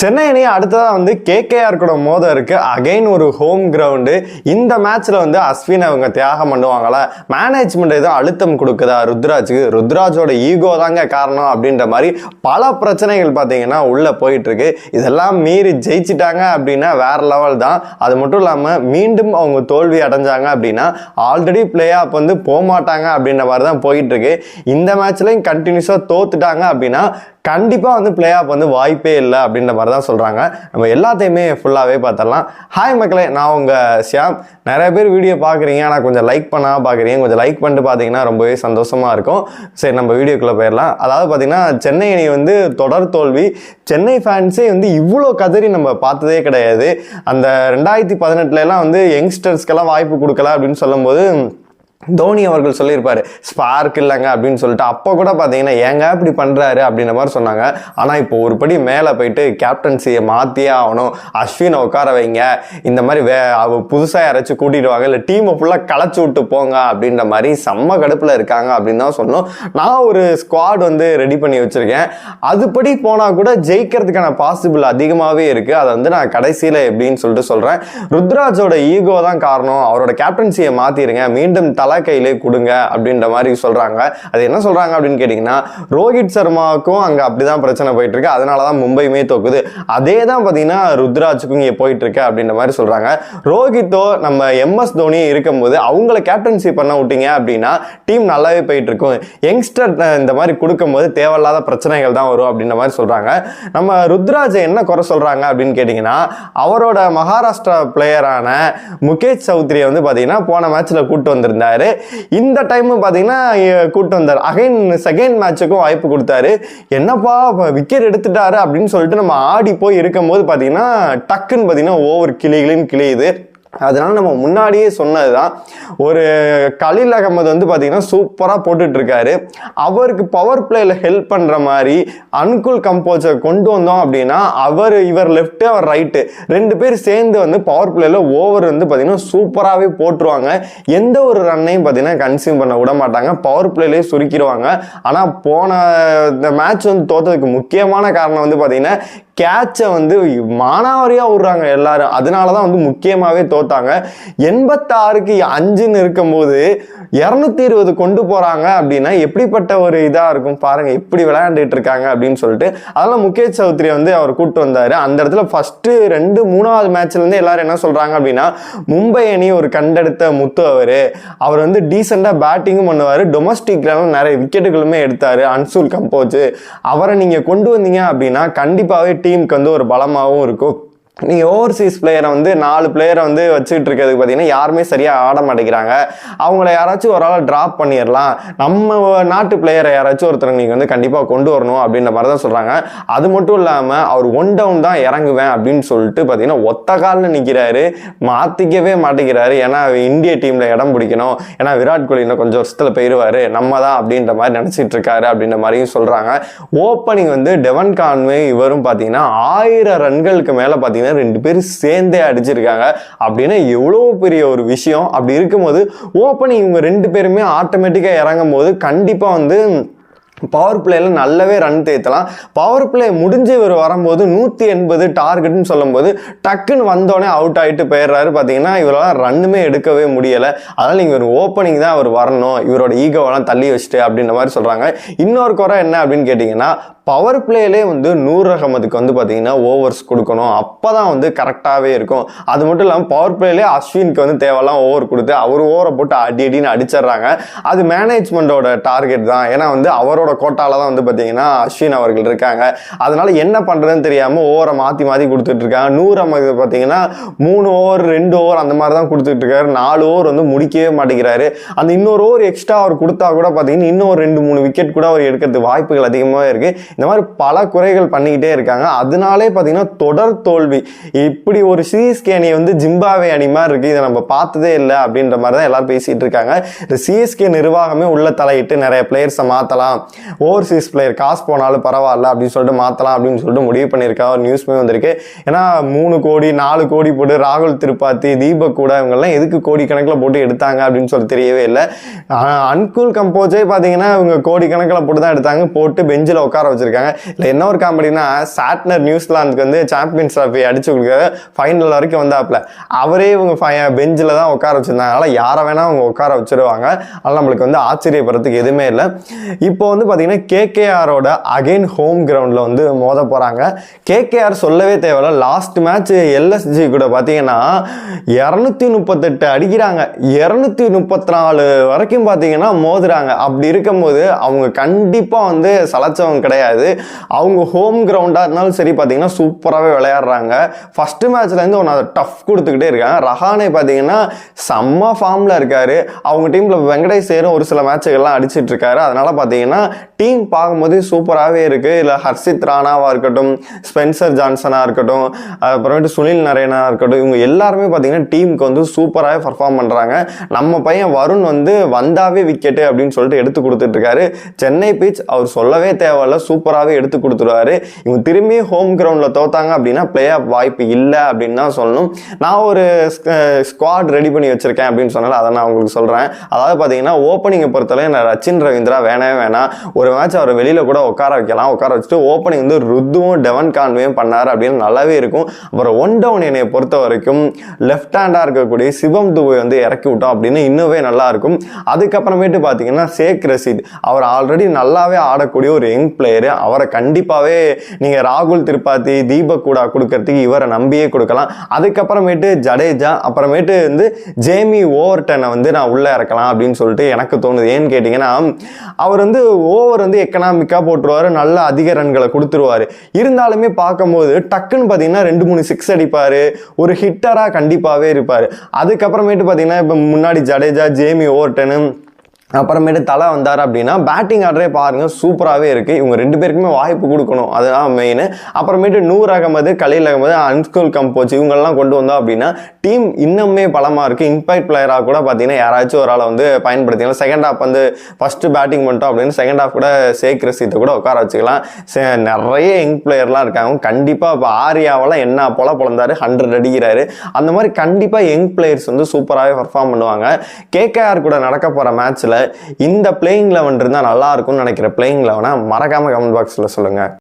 சென்னை அணி அடுத்ததாக வந்து கேகேஆர் கூட மோத இருக்கு. அகைன் ஒரு ஹோம் கிரவுண்டு இந்த மேட்ச்ல வந்து அஸ்வின் அவங்க தியாகம் பண்ணுவாங்களா? மேனேஜ்மெண்ட் எதுவும் அழுத்தம் கொடுக்குதா ருத்ராஜுக்கு? ருத்ராஜோட ஈகோ தாங்க காரணம் அப்படின்ற மாதிரி பல பிரச்சனைகள் பார்த்தீங்கன்னா உள்ள போயிட்டு இருக்கு இதெல்லாம் மீறி ஜெயிச்சிட்டாங்க அப்படின்னா வேற லெவல் தான். அது மட்டும் இல்லாமல் மீண்டும் அவங்க தோல்வி அடைஞ்சாங்க அப்படின்னா ஆல்ரெடி பிளே ஆஃப் வந்து போக மாட்டாங்க அப்படின்ற மாதிரி தான் போயிட்டு இருக்கு இந்த மேட்ச்லையும் கண்டினியூஸாக தோத்துட்டாங்க அப்படின்னா கண்டிப்பாக வந்து பிளே ஆஃப் வந்து வாய்ப்பே இல்லை அப்படின்ற மாதிரி தான் சொல்கிறாங்க நம்ம எல்லாத்தையுமே ஃபுல்லாகவே பார்த்துடலாம் ஹாய் மக்களே நான் உங்கள் ஷியாம். நிறைய பேர் வீடியோ பார்க்குறீங்க ஆனால் கொஞ்சம் லைக் பண்ணால் பார்க்குறீங்க கொஞ்சம் லைக் பண்ணிட்டு பார்த்தீங்கன்னா ரொம்பவே சந்தோஷமாக இருக்கும். சரி நம்ம வீடியோக்குள்ளே போயிடலாம். அதாவது பார்த்திங்கன்னா சென்னை அணி வந்து தொடர் தோல்வி. சென்னை ஃபேன்ஸே வந்து இவ்வளோ கதறி நம்ம பார்த்ததே கிடையாது. அந்த ரெண்டாயிரத்தி பதினெட்டுலலாம் வந்து யங்ஸ்டர்ஸ்க்கெல்லாம் வாய்ப்பு கொடுக்கல அப்படின்னு சொல்லும்போது தோனி அவர்கள் சொல்லியிருப்பார் ஸ்பார்க் இல்லைங்க அப்படின்னு சொல்லிட்டு அப்போ கூட பார்த்தீங்கன்னா ஏங்க இப்படி பண்ணுறாரு அப்படின்ற மாதிரி சொன்னாங்க. ஆனால் இப்போ ஒரு படி மேலே போயிட்டு கேப்டன்சியை மாற்றியே ஆகணும். அஸ்வினை உட்கார வைங்க. இந்த மாதிரி வே அவ புதுசாக யாராச்சும் கூட்டிடுவாங்க இல்லை டீமை ஃபுல்லாக களைச்சி விட்டு போங்க அப்படின்ற மாதிரி செம்ம கடுப்பில் இருக்காங்க அப்படின்னு தான் சொன்னோம் நான் ஒரு ஸ்குவாட் வந்து ரெடி பண்ணி வச்சுருக்கேன். அதுபடி போனால் கூட ஜெயிக்கிறதுக்கான பாசிபிள் அதிகமாகவே இருக்குது அதை வந்து நான் கடைசியில் எப்படின்னு சொல்லிட்டு சொல்கிறேன் ருத்ராஜோட ஈகோ தான் காரணம். அவரோட கேப்டன்சியை மாற்றிடுங்க மீண்டும் தலை கையிலே கொடுங்க அப்படின்ற மாதிரி சொல்கிறாங்க அது என்ன சொல்கிறாங்க அப்படின்னு கேட்டிங்கன்னா ரோஹித் சர்மாவுக்கும் அங்கே அப்படி தான் பிரச்சனை போயிட்டு இருக்கு அதனால தான் மும்பையுமே தோக்குது. அதே தான் பார்த்தீங்கன்னா ருத்ராஜுக்கும் இங்கே போயிட்டு இருக்கு அப்படின்ற மாதிரி சொல்கிறாங்க ரோஹித்தோ நம்ம எம்எஸ் தோனி இருக்கும்போது அவங்கள கேப்டன்சி பண்ண விட்டீங்க அப்படின்னா டீம் நல்லாவே போயிட்டு இருக்கும் யங்ஸ்டர் இந்த மாதிரி கொடுக்கும்போது தேவையில்லாத பிரச்சனைகள் தான் வரும் அப்படின்ற மாதிரி சொல்கிறாங்க நம்ம ருத்ராஜை என்ன குறை சொல்கிறாங்க அப்படின்னு கேட்டிங்கன்னா அவரோட மகாராஷ்டிரா பிளேயரான முகேஷ் சௌத்ரியை வந்து பார்த்தீங்கன்னா போன மேட்ச்சில் கூப்பிட்டு வந்திருந்தார். இந்த டைமும் பார்த்தீங்கன்னா கூட்டு வந்தார். அகைன் செகண்ட் மேட்சுக்கும் வாய்ப்பு கொடுத்தாரு. என்னப்பா விக்கெட் எடுத்துட்டாரு அப்படின்னு சொல்லிட்டு நம்ம ஆடி போய் இருக்கும்போது பார்த்தீங்கன்னா டக்குன்னு பார்த்தீங்கன்னா ஓவர் கிளிகளின்னு கிளையுது அதனால நம்ம முன்னாடியே சொன்னதுதான். ஒரு கலில் அகமது வந்து பார்த்தீங்கன்னா சூப்பராக போட்டுட்டு இருக்காரு அவருக்கு பவர் பிளேயில் ஹெல்ப் பண்ணுற மாதிரி அன்குல் கம்போஸை கொண்டு வந்தோம் அப்படின்னா அவர் இவர் லெஃப்ட்டு அவர் ரைட்டு ரெண்டு பேர் சேர்ந்து வந்து பவர் பிளேயில் ஓவர் வந்து பார்த்தீங்கன்னா சூப்பராகவே போட்டுருவாங்க. எந்த ஒரு ரன்னையும் பார்த்தீங்கன்னா கன்சியூம் பண்ண விட மாட்டாங்க. பவர் பிளேலேயே சுருக்கிடுவாங்க ஆனால் போன இந்த மேட்ச் வந்து தோத்ததுக்கு முக்கியமான காரணம் வந்து பார்த்தீங்கன்னா கேட்சை வந்து மானாவாரியாக விடுறாங்க எல்லாரும். அதனால தான் வந்து முக்கியமாகவே தோத்தாங்க. எண்பத்தாறுக்கு அஞ்சுன்னு இருக்கும்போது இரநூத்தி இருபது கொண்டு போகிறாங்க அப்படின்னா எப்படிப்பட்ட ஒரு இதாக இருக்கும்? பாருங்கள் எப்படி விளையாண்டுட்டு இருக்காங்க அப்படின்னு சொல்லிட்டு. அதெல்லாம் முகேஷ் சௌத்ரி வந்து அவர் கூப்பிட்டு வந்தார். அந்த இடத்துல ஃபஸ்ட்டு ரெண்டு மூணாவது மேட்ச்லேருந்து எல்லாரும் என்ன சொல்கிறாங்க அப்படின்னா மும்பை அணி ஒரு கண்டெடுத்த முத்து அவர். அவர் வந்து டீசெண்டாக பேட்டிங்கும் பண்ணுவார். டொமஸ்டிக்லாம் நிறைய விக்கெட்டுகளுமே எடுத்தார். அன்சூல் கம்போஜ். அவரை நீங்கள் கொண்டு வந்தீங்க அப்படின்னா கண்டிப்பாகவே டீமுக்கு வந்து ஒரு பலமாகவும் இருக்கும். நீங்கள் ஓவர்சீஸ் பிளேயரை வந்து நாலு பிளேயரை வந்து வச்சுக்கிட்டு இருக்கிறதுக்கு பார்த்தீங்கன்னா யாருமே சரியாக ஆட மாட்டேங்கிறாங்க. அவங்கள யாராச்சும் ஒரு ஆள் ட்ராப் பண்ணிடலாம் நம்ம நாட்டு பிளேயரை யாராச்சும் ஒருத்தர் நீங்கள் வந்து கண்டிப்பாக கொண்டு வரணும் அப்படின்ற மாதிரி தான் சொல்கிறாங்க அது மட்டும் இல்லாமல் அவர் ஒன் டவுன் தான் இறங்குவேன் அப்படின்னு சொல்லிட்டு பார்த்தீங்கன்னா ஒத்த காலில் நிற்கிறாரு மாற்றிக்கவே மாட்டேங்கிறாரு. ஏன்னா இந்திய டீமில் இடம் பிடிக்கணும். ஏன்னா விராட் கோலி இன்னும் கொஞ்சம் வருஷத்தில் போயிடுவார் நம்ம தான் அப்படின்ற மாதிரி நினச்சிட்டு இருக்காரு அப்படின்ற மாதிரியும் சொல்கிறாங்க ஓப்பனிங் வந்து டெவன் கான்வே இவரும் பார்த்தீங்கன்னா ஆயிரம் ரன்களுக்கு மேலே பார்த்தீங்கன்னா ரெண்டு பேரும் சேர்ந்தே அடிச்சிருக்காங்க. அப்படின்னா எவ்வளோ பெரிய ஒரு விஷயம். அப்படி இருக்கும்போது ஓப்பனிங் இவங்க ரெண்டு பேருமே ஆட்டோமேட்டிக்காக இறங்கும் போது கண்டிப்பாக வந்து பவர் பிளேயில் நல்லாவே ரன் தேத்தலாம். பவர் பிளே முடிஞ்சு இவர் வரும்போது நூற்றி எண்பது டார்கெட்னு சொல்லும்போது டக்குன்னு வந்தோடனே அவுட் ஆகிட்டு போயிடுறாரு. பார்த்தீங்கன்னா இவரெல்லாம் ரன்னுமே எடுக்கவே முடியலை. அதனால் இவர் ஓப்பனிங் தான் அவர் வரணும். இவரோட ஈகோவெல்லாம் தள்ளி வச்சுட்டு அப்படின்ற மாதிரி சொல்கிறாங்க இன்னொரு குறை என்ன அப்படின்னு கேட்டிங்கன்னா பவர் பிளேலே வந்து நூர் ரகமதுக்கு வந்து பார்த்தீங்கன்னா ஓவர்ஸ் கொடுக்கணும். அப்போ தான் வந்து கரெக்டாகவே இருக்கும். அது மட்டும் இல்லாமல் பவர் பிளேலே அஸ்வினுக்கு வந்து தேவையெல்லாம் ஓவர் கொடுத்து அவர் ஓவரை போட்டு அடி அடின்னு அடிச்சிடுறாங்க. அது மேனேஜ்மெண்ட்டோட டார்கெட் தான். ஏன்னா வந்து அவரோட கோட்டாவில் தான் வந்து பார்த்தீங்கன்னா அஸ்வின் அவர்கள் இருக்காங்க. அதனால் என்ன பண்ணுறதுன்னு தெரியாமல் ஓவரை மாற்றி மாற்றி கொடுத்துட்ருக்காங்க நூறு அமது பார்த்தீங்கன்னா மூணு ஓவர் ரெண்டு ஓவர் அந்த மாதிரி தான் கொடுத்துட்ருக்காரு நாலு ஓவர் வந்து முடிக்கவே மாட்டேங்கிறாரு. அந்த இன்னொரு ஓவர் எக்ஸ்ட்ரா அவர் கொடுத்தா கூட பார்த்தீங்கன்னா இன்னும் ஒரு ரெண்டு மூணு விக்கெட் கூட அவர் எடுக்கிறதுக்கு வாய்ப்புகள் அதிகமாக இருக்குது இந்த மாதிரி பல குறைகள் பண்ணிக்கிட்டே இருக்காங்க. அதனாலே பார்த்தீங்கன்னா தொடர் தோல்வி. இப்படி ஒரு சிஎஸ்கே அணி வந்து ஜிம்பாவே அணி மாதிரி இருக்குது இதை நம்ம பார்த்ததே இல்லை அப்படின்ற மாதிரி தான் எல்லாரும் பேசிகிட்டு இருக்காங்க. இந்த சிஎஸ்கே நிர்வாகமே உள்ள தலையிட்டு நிறைய பிளேயர்ஸை மாற்றலாம் ஓவர்சீஸ் பிளேயர் காசு போனாலும் பரவாயில்ல அப்படின்னு சொல்லிட்டு மாற்றலாம் அப்படின்னு சொல்லிட்டு முடிவு பண்ணியிருக்கா ஒரு நியூஸ்மே வந்திருக்கு. ஏன்னா மூணு கோடி நாலு கோடி போட்டு ராகுல் திருப்பாத்தி தீபக் கூட இவங்கெல்லாம் எதுக்கு கோடி கணக்கில் போட்டு எடுத்தாங்க அப்படின்னு சொல்லி தெரியவே இல்லை. அன்குல் கம்போஜே பார்த்தீங்கன்னா இவங்க கோடி கணக்கில் போட்டு தான் எடுத்தாங்க. போட்டு பெஞ்சில் உட்கார வச்சு வச்சிருக்காங்க. இல்லை என்ன ஒரு காமெடினா சாட்னர் நியூசிலாந்துக்கு வந்து சாம்பியன்ஸ் ட்ராஃபி அடிச்சு கொடுக்க ஃபைனல் வரைக்கும் வந்தாப்புல. அவரே இவங்க பெஞ்சில் தான் உட்கார வச்சுருந்தாங்க. அதனால் யாரை வேணால் அவங்க உட்கார வச்சிருவாங்க. அதனால் நம்மளுக்கு வந்து ஆச்சரியப்படுறதுக்கு எதுவுமே இல்லை. இப்போ வந்து பார்த்திங்கன்னா கேகேஆரோட அகைன் ஹோம் கிரவுண்டில் வந்து மோத போகிறாங்க கேகேஆர் சொல்லவே தேவையில்ல. லாஸ்ட் மேட்ச் எல்எஸ்ஜி கூட பார்த்தீங்கன்னா இரநூத்தி முப்பத்தெட்டு அடிக்கிறாங்க. இரநூத்தி முப்பத்தி நாலு வரைக்கும் பார்த்தீங்கன்னா மோதுறாங்க. அப்படி இருக்கும்போது அவங்க கண்டிப்பாக வந்து சளைச்சவங்க கிடையாது. அவங்க ஹோம் கிரவுண்டாக இருந்தாலும் சரி பார்த்தீங்கன்னா சூப்பராகவே விளையாடுறாங்க. ஃபஸ்ட்டு மேட்ச்லேருந்து ஒன்று அதை டஃப் கொடுத்துக்கிட்டே இருக்காங்க. ரஹானே பார்த்தீங்கன்னா செம்ம ஃபார்மில் இருக்கார். அவங்க டீமில் வெங்கடேஷ் சேரும் ஒரு சில மேட்சுகள்லாம் அடிச்சிட்டு இருக்காரு. அதனால் பார்த்தீங்கன்னா டீம் பார்க்கும்போது சூப்பராகவே இருக்குது இல்லை ஹர்ஷித் ராணாவாக இருக்கட்டும் ஸ்பென்சர் ஜான்சனாக இருக்கட்டும் அப்புறமேட்டு சுனில் நரேனா இருக்கட்டும் இவங்க எல்லாருமே பார்த்தீங்கன்னா டீமுக்கு வந்து சூப்பராகவே பர்ஃபார்ம் பண்ணுறாங்க நம்ம பையன் வருண் வந்து வந்தாவே விக்கெட்டு அப்படின்னு சொல்லிட்டு எடுத்து கொடுத்துட்ருக்காரு சென்னை பிச் அவர் சொல்லவே தேவையில்ல. சூப்பராகவே எடுத்து கொடுத்துருவாரு. இவங்க திரும்பி ஹோம் கிரவுண்டில் தோத்தாங்க அப்படின்னா பிளே ஆஃப் வாய்ப்பு இல்லை அப்படின்னு தான் சொல்லணும். நான் ஒரு ஸ்குவாட் ரெடி பண்ணி வச்சுருக்கேன் அப்படின்னு சொன்னால அதை நான் உங்களுக்கு சொல்கிறேன் அதாவது பார்த்தீங்கன்னா ஓப்பனிங்கை பொறுத்தவரை நான் ரச்சின் ரவீந்திரா வேணவே வேணாம். ஒரு மேட்ச் அவரை வெளியில் கூட உட்கார வைக்கலாம். உட்கார வச்சுட்டு ஓப்பனிங் வந்து ருத்துவும் டெவன் கான்வேயும் பண்ணார் அப்படின்னு நல்லாவே இருக்கும். அப்புறம் ஒன் டவுன் என்னை பொறுத்த வரைக்கும் லெஃப்ட் ஹேண்டாக இருக்கக்கூடிய சிவம் துபை வந்து இறக்கி விட்டோம் அப்படின்னு இன்னுமே நல்லாயிருக்கும் அதுக்கப்புறமேட்டு பார்த்தீங்கன்னா ஷேக் ரசீத். அவர் ஆல்ரெடி நல்லாவே ஆடக்கூடிய ஒரு யங் பிளேயரு அவரை கண்டிப்பாகவே நீங்கள் ராகுல் திரிபாதி தீபக் கூடா கொடுக்கறதுக்கு இவரை நம்பியே கொடுக்கலாம். அதுக்கப்புறமேட்டு ஜடேஜா அப்புறமேட்டு வந்து ஜேமி ஓவர்டனை வந்து நான் உள்ளே இறக்கலாம் அப்படின்னு சொல்லிட்டு எனக்கு தோணுது. ஏன்னு கேட்டிங்கன்னா அவர் வந்து ஓவர் வந்து எக்கனாமிக்காக போட்டுருவாரு நல்ல அதிக ரன்களை கொடுத்துருவாரு. இருந்தாலுமே பார்க்கும்போது டக்குன்னு பார்த்தீங்கன்னா ரெண்டு மூணு சிக்ஸ் அடிப்பார். ஒரு ஹிட்டராக கண்டிப்பாகவே இருப்பார். அதுக்கப்புறமேட்டு பார்த்தீங்கன்னா இப்போ முன்னாடி ஜடேஜா ஜேமி ஓவர்டனு அப்புறமேட்டு தலை வந்தார் அப்படின்னா பேட்டிங் ஆர்டரே பாருங்கள் சூப்பராகவே இருக்குது இவங்க ரெண்டு பேருக்குமே வாய்ப்பு கொடுக்கணும். அதுதான் மெயின் அப்புறமேட்டு நூர் அகமது கலீல் அகமது அன்ஸ்கூல் கம்போச் இவங்கெல்லாம் கொண்டு வந்தோம் அப்படின்னா டீம் இன்னுமே பலமாக இருக்குது இம்பாக்ட் பிளேயராக கூட பார்த்தீங்கன்னா யாராச்சும் ஒரு ஆளை வந்து பயன்படுத்திக்கலாம். செகண்ட் ஹாஃப் வந்து ஃபஸ்ட்டு பேட்டிங் பண்ணிட்டோம் அப்படின்னு செகண்ட் ஹாஃப் கூட சேக் ரசீத்தை கூட உட்கார வச்சுக்கலாம். சே- நிறைய யங் பிளேயர்லாம் இருக்காங்க. கண்டிப்பாக இப்போ ஆரியாவெல்லாம் என்ன போல பிறந்தாரு? ஹண்ட்ரட் அடிக்கிறாரு. அந்த மாதிரி கண்டிப்பாக யங் பிளேயர்ஸ் வந்து சூப்பராகவே பர்ஃபார்ம் பண்ணுவாங்க. கேகேஆர் கூட நடக்க போகிற மேட்ச்சில் இந்த பிளேயிங் லெவன் இருந்தால் நல்லா இருக்கும்னு நினைக்கிற பிளேயிங் லெவனை மறக்காமல் கமெண்ட் பாக்ஸில் சொல்லுங்கள்